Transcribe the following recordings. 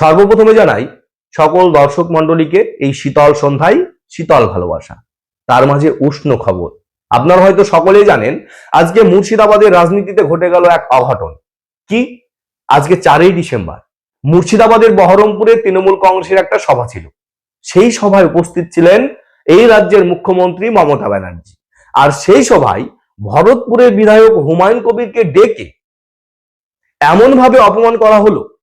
সর্বপ্রথমে জানাই, সকল দর্শক মন্ডলীকে এই শীতল সন্ধ্যায় শীতল ভালোবাসা। তার মাঝে উষ্ণ খবর। আপনারা হয়তো সকলেই জানেন, আজকে মুর্শিদাবাদের রাজনীতিতে ঘটে গেল এক অঘটন। কি? আজকে চারই ডিসেম্বর। মুর্শিদাবাদের বহরমপুরে তৃণমূল কংগ্রেসের একটা সভা ছিল। সেই সভায় উপস্থিত ছিলেন এই রাজ্যের মুখ্যমন্ত্রী মমতা ব্যানার্জি। আর সেই সভায় ভরতপুরের বিধায়ক হুমায়ুন কবিরকে ডেকে এমন ভাবে অপমান করা হলো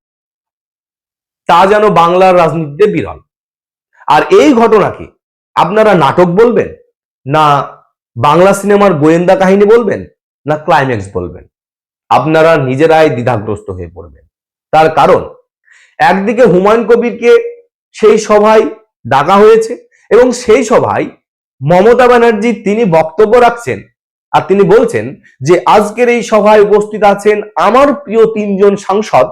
তা যেন বাংলার রাজনীতিতে বিরল। আর এই ঘটনাকে আপনারা নাটক বলবেন? না বাংলা সিনেমার গোয়েন্দা কাহিনী বলবেন? না ক্লাইম্যাক্স বলবেন? আপনারা নিজেরাই দ্বিধাগ্রস্ত হয়ে পড়বেন। তার কারণ, একদিকে হুমায়ুন কবিরকে সেই সভায় ডাকা হয়েছে এবং সেই সভায় মমতা ব্যানার্জি তিনি বক্তব্য রাখছেন আর তিনি বলছেন যে আজকের এই সভায় উপস্থিত আছেন আমার প্রিয় তিনজন সাংসদ।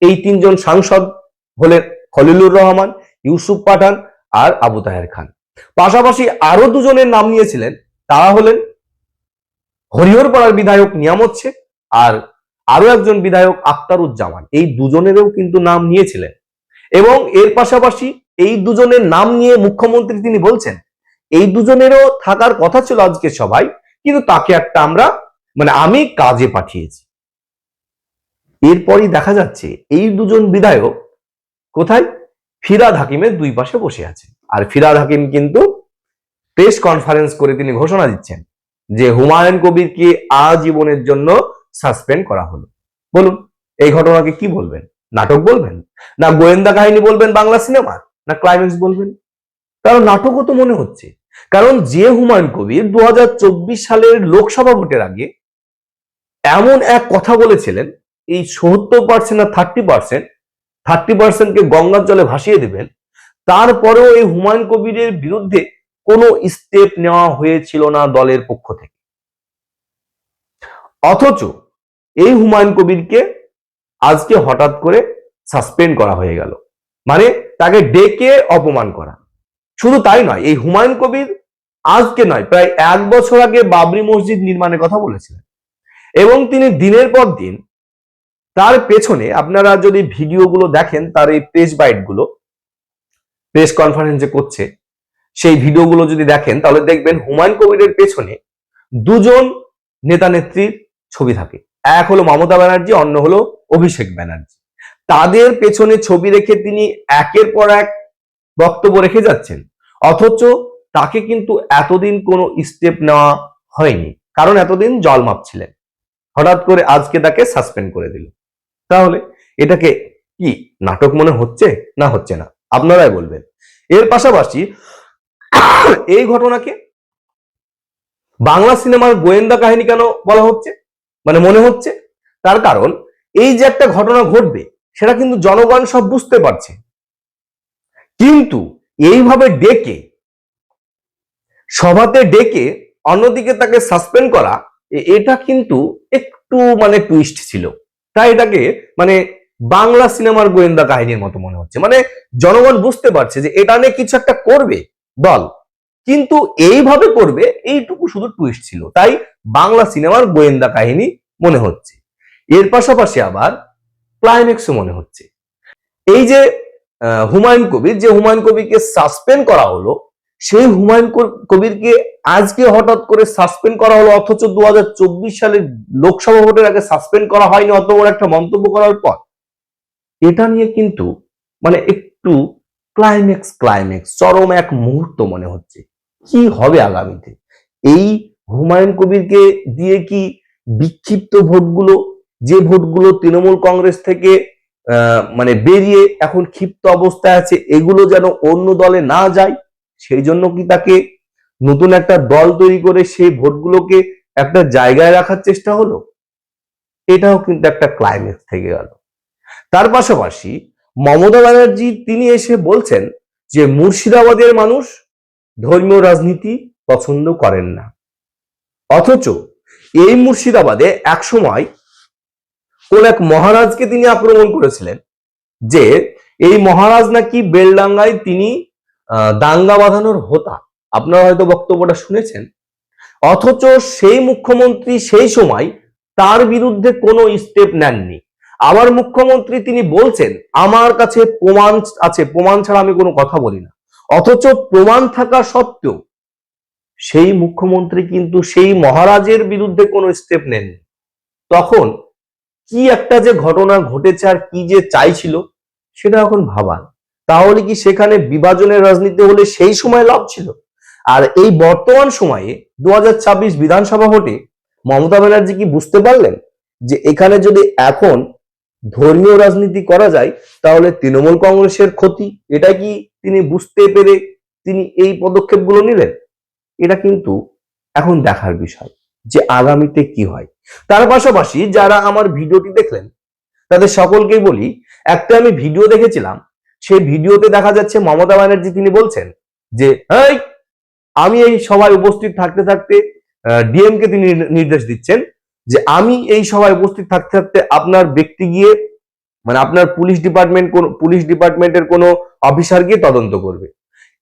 এই তিনজন সাংসদ হলেন খলিলুর রহমান, ইউসুফ পাঠান আর আবু তাহের খান। পাশাপাশি আরও দুজনের নাম নিয়েছিলেন, তারা হলেন হরিহরপাড়ার বিধায়ক নিয়ামত শেখ আর আরও একজন বিধায়ক আক্তারুজ্জামান। এই দুজনেরও কিন্তু নাম নিয়েছিলেন। এবং এর পাশাপাশি এই দুজনের নাম নিয়ে মুখ্যমন্ত্রী তিনি বলছেন, এই দুজনেরও থাকার কথা ছিল আজকে সবাই কিন্তু তাকে একটা আমরা মানে আমি কাজে পাঠিয়েছি। এরপরই দেখা যাচ্ছে, এই দুজন বিধায়ক কোথায়? ফিরাদ হাকিমের দুই পাশে বসে আছে। আর ফিরাদ হাকিম কিন্তু প্রেস কনফারেন্স করে তিনি ঘোষণা দিচ্ছেন যে হুমায়ুন কবিরকে আজীবনের জন্য সাসপেন্ড করা হলো। বলুন, এই ঘটনাকে কি বলবেন? নাটক বলবেন? না গোয়েন্দা কাহিনী বলবেন বাংলা সিনেমা? না ক্লাইম্যাক্স বলবেন? কারণ নাটকও তো মনে হচ্ছে। কারণ যে হুমায়ুন কবির দু হাজার চব্বিশ সালের লোকসভা ভোটের আগে এমন এক কথা বলেছিলেন, এই সত্তর পার্সেন্ট না থার্টি পার্সেন্ট থার্টি পার্সেন্টকে গঙ্গার জলে ভাসিয়ে দেবেন। তারপরেও এই হুমায়ুন কবিরের বিরুদ্ধে কোনো স্টেপ নেওয়া হয়েছিল না দলের পক্ষ থেকে। অথচ এই হুমায়ুন কবিরকে আজকে হঠাৎ করে সাসপেন্ড করা হয়ে গেল। মানে তাকে ডেকে অপমান করা। শুধু তাই নয়, এই হুমায়ুন কবির আজকে নয়, প্রায় এক বছর আগে বাবরি মসজিদ নির্মাণের কথা বলেছিলেন। এবং তিনি দিনের পর দিন তার পেছনে আপনারা যদি ভিডিওগুলো দেখেন, তার এই প্রেস বাইটগুলো প্রেস কনফারেন্সে করছে, সেই ভিডিওগুলো যদি দেখেন, তাহলে দেখবেন হুমায়ুন কবিরের পেছনে দুজন নেতা নেত্রীর ছবি থাকে। এক হলো মমতা ব্যানার্জি, অন্য হলো অভিষেক ব্যানার্জি। তাদের পেছনে ছবি রেখে তিনি একের পর এক বক্তব্য রেখে যাচ্ছেন। অথচ তাকে কিন্তু এতদিন কোনো স্টেপ নেওয়া হয়নি। কারণ এতদিন জল মাপছিলেন। হঠাৎ করে আজকে তাকে সাসপেন্ড করে দিল। তাহলে এটাকে কি, নাটক মনে হচ্ছে না হচ্ছে না? আপনারাই বলবেন। এর পাশাপাশি এই ঘটনাকে বাংলা সিনেমার গোয়েন্দা কাহিনী কেন বলা হচ্ছে? মানে মনে হচ্ছে? তার কারণ এই যে একটা ঘটনা ঘটবে, সেটা কিন্তু জনগণ সব বুঝতে পারছে। কিন্তু এইভাবে ডেকে, সভাতে ডেকে অন্যদিকে তাকে সাসপেন্ড করা এটা কিন্তু একটু মানে টুইস্ট ছিল। তাই এটাকে মানে বাংলা সিনেমার গোয়েন্দা কাহিনীর মতো মনে হচ্ছে। মানে জনগণ বুঝতে পারছে যে এটা নিয়ে কিছু একটা করবে দল, কিন্তু এইভাবে করবে এইটুকু শুধু টুইস্ট ছিল। তাই বাংলা সিনেমার গোয়েন্দা কাহিনী মনে হচ্ছে। এর পাশাপাশি আবার ক্লাইম্যাক্সও মনে হচ্ছে। এই যে হুমায়ুন কবির, যে হুমায়ুন কবিকে সাসপেন্ড করা হলো সেই হুমায়ুন কবিরকে আজকে হঠাৎ করে সাসপেন্ড করা হলো, অথচ দু হাজার চব্বিশ সালের লোকসভা ভোটের আগে সাসপেন্ড করা হয়নি অত বড় একটা মন্তব্য করার পর। এটা নিয়ে কিন্তু মানে একটু ক্লাইম্যাক্স ক্লাইম্যাক্স চরম এক মুহূর্ত মনে হচ্ছে। কি হবে আগামীতে? এই হুমায়ুন কবিরকে দিয়ে কি বিক্ষিপ্ত ভোটগুলো, যে ভোটগুলো তৃণমূল কংগ্রেস থেকে মানে বেরিয়ে এখন ক্ষিপ্ত অবস্থায় আছে, এগুলো যেন অন্য দলে না যায়? সেই জন্য কি তাকে নতুন একটা দল তৈরি করে সেই ভোটগুলোকে একটা জায়গায় রাখার চেষ্টা হলো? এটাও কিন্তু একটা ক্লাইম্যাক্স থেকে গেল। তার পাশাপাশি মমতা ব্যানার্জি তিনি এসে বলছেন যে, মুর্শিদাবাদের মানুষ ধর্মীয় রাজনীতি পছন্দ করেন না। অথচ এই মুর্শিদাবাদে এক সময় কোন এক মহারাজকে তিনি আক্রমণ করেছিলেন যে, এই মহারাজ নাকি বেলডাঙ্গায় তিনি দাঙ্গা বাঁধানোর হোতা। আপনারা হয়তো বক্তব্যটা শুনেছেন। অথচ সেই মুখ্যমন্ত্রী সেই সময় তার বিরুদ্ধে কোনো স্টেপ নেননি। আবার মুখ্যমন্ত্রী তিনি বলছেন, আমার কাছে প্রমাণ আছে, প্রমাণ ছাড়া আমি কোনো কথা বলি না। অথচ প্রমাণ থাকা সত্ত্বেও সেই মুখ্যমন্ত্রী কিন্তু সেই মহারাজের বিরুদ্ধে কোনো স্টেপ নেননি। তখন কি একটা যে ঘটনা ঘটেছে আর কি যে চাইছিল, সেটা এখন ভাবার তাহলে কি সেখানে বিভাজনের রাজনীতি হলে সেই সময় লাভ ছিল? আর এই বর্তমান সময়ে দু হাজার ছাব্বিশ বিধানসভা ভোটে মমতা ব্যানার্জি কি বুঝতে পারলেন যে এখানে যদি এখন ধর্মীয় রাজনীতি করা যায়, তাহলে তৃণমূল কংগ্রেসের ক্ষতি? এটা কি তিনি বুঝতে পেরে তিনি এই পদক্ষেপগুলো নিলেন? এটা কিন্তু এখন দেখার বিষয় যে আগামীতে কি হয়। তার পাশাপাশি যারা আমার ভিডিওটি দেখলেন, তাদের সকলকেই বলি, একটা আমি ভিডিও দেখেছিলাম সেই ভিডিওতে দেখা যাচ্ছে মমতা ব্যানার্জি তিনি বলছেন যে আমি এই সভায় উপস্থিত থাকতে থাকতে ডিএম কে তিনি নির্দেশ দিচ্ছেন যে আমি এই সভায় উপস্থিত থাকতে থাকতে আপনার ব্যক্তি গিয়ে মানে আপনার পুলিশ ডিপার্টমেন্ট কোন, পুলিশ ডিপার্টমেন্টের কোনো অফিসার গিয়ে তদন্ত করবে।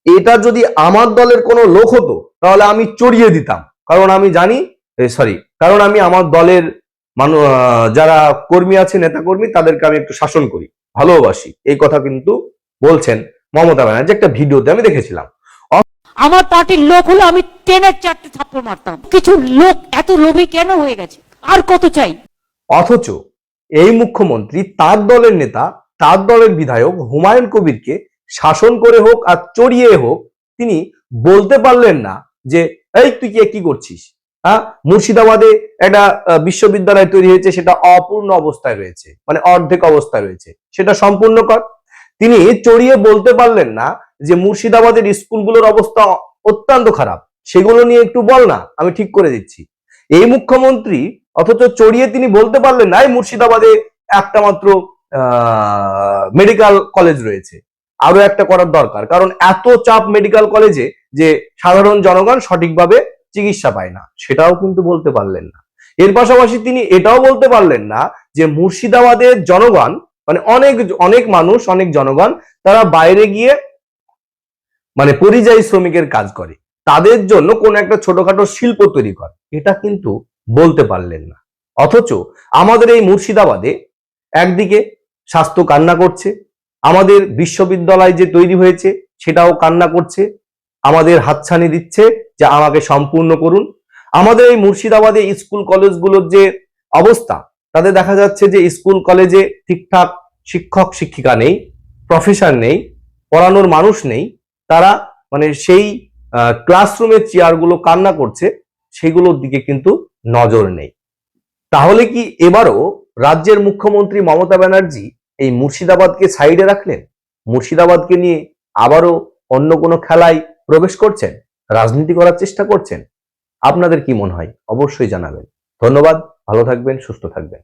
এটা যদি আমার দলের কোনো লোক হতো, তাহলে আমি চড়িয়ে দিতাম। কারণ আমি জানি সরি কারণ আমি আমার দলের মানু যারা কর্মী আছে নেতা কর্মী তাদেরকে আমি একটু শাসন করি। ভালোবাসি। এই কথা কিন্তু বলছেন মমতা ব্যানার্জি। একটা ভিডিওতে আমি দেখেছিলাম। আমার পার্টির লোক হলে আমি টেনের চারটে থাপ্পড় মারতাম। কিছু লোক এত লোভী কেন হয়ে গেছে? আর কত চাই? অথচ এই মুখ্যমন্ত্রী তার দলের নেতা তার দলের বিধায়ক হুমায়ুন কবিরকে শাসন করে হোক আর চড়িয়ে হোক তিনি বলতে পারলেন না যে এই তুই কি কি করছিস? হ্যাঁ? মুর্শিদাবাদে একটা বিশ্ববিদ্যালয় তৈরি হয়েছে, সেটা অপূর্ণ অবস্থায় রয়েছে মানে অর্ধেক অবস্থায় রয়েছে। সেটা সম্পূর্ণ কর। তিনি চড়িয়ে বলতে পারলেন না যে মুর্শিদাবাদের স্কুলগুলোর অবস্থা অত্যন্ত খারাপ। সেগুলো নিয়ে একটু বল না, আমি ঠিক করে দিচ্ছি। এই মুখ্যমন্ত্রী অথচ চড়িয়ে তিনি বলতে পারলেন না মুর্শিদাবাদে একটা মাত্র মেডিকেল কলেজ রয়েছে। আরও একটা করার দরকার, কারণ এত চাপ মেডিকেল কলেজে যে সাধারণ জনগণ সঠিকভাবে চিকিৎসা পায় না। সেটাও কিন্তু বলতে পারলেন না। এর পাশাপাশি তিনি এটাও বলতে পারলেন না যে মুর্শিদাবাদের জনগণ মানে অনেক অনেক মানুষ, অনেক জনগণ, তারা বাইরে গিয়ে মানে পরিযায়ী শ্রমিকের কাজ করে। তাদের জন্য কোন একটা ছোটখাটো শিল্প তৈরি করে। এটা কিন্তু বলতে পারলেন না। অথচ আমাদের এই মুর্শিদাবাদে একদিকে স্বাস্থ্য কান্না করছে, আমাদের বিশ্ববিদ্যালয় যে তৈরি হয়েছে সেটাও কান্না করছে, আমাদের হাতছানি দিচ্ছে যে আমাকে সম্পূর্ণ করুন। আমাদের এই মুর্শিদাবাদে স্কুল কলেজগুলোর যে অবস্থা, তাতে দেখা যাচ্ছে যে স্কুল কলেজে ঠিকঠাক শিক্ষক, শিক্ষিকা নেই প্রফেসর নেই, পড়ানোর মানুষ নেই। তারা মানে সেই ক্লাসরুমের চেয়ারগুলো কান্না করছে, সেগুলোর দিকে কিন্তু নজর নেই। তাহলে কি এবারও রাজ্যের মুখ্যমন্ত্রী মমতা ব্যানার্জি এই মুর্শিদাবাদকে সাইডে রাখলেন? মুর্শিদাবাদকে নিয়ে আবারও অন্য কোনো খেলায় প্রবেশ করছেন? রাজনীতি করার চেষ্টা করছেন, আপনাদের কি মনে হয়? অবশ্যই জানাবেন। ধন্যবাদ, ভালো থাকবেন, সুস্থ থাকবেন।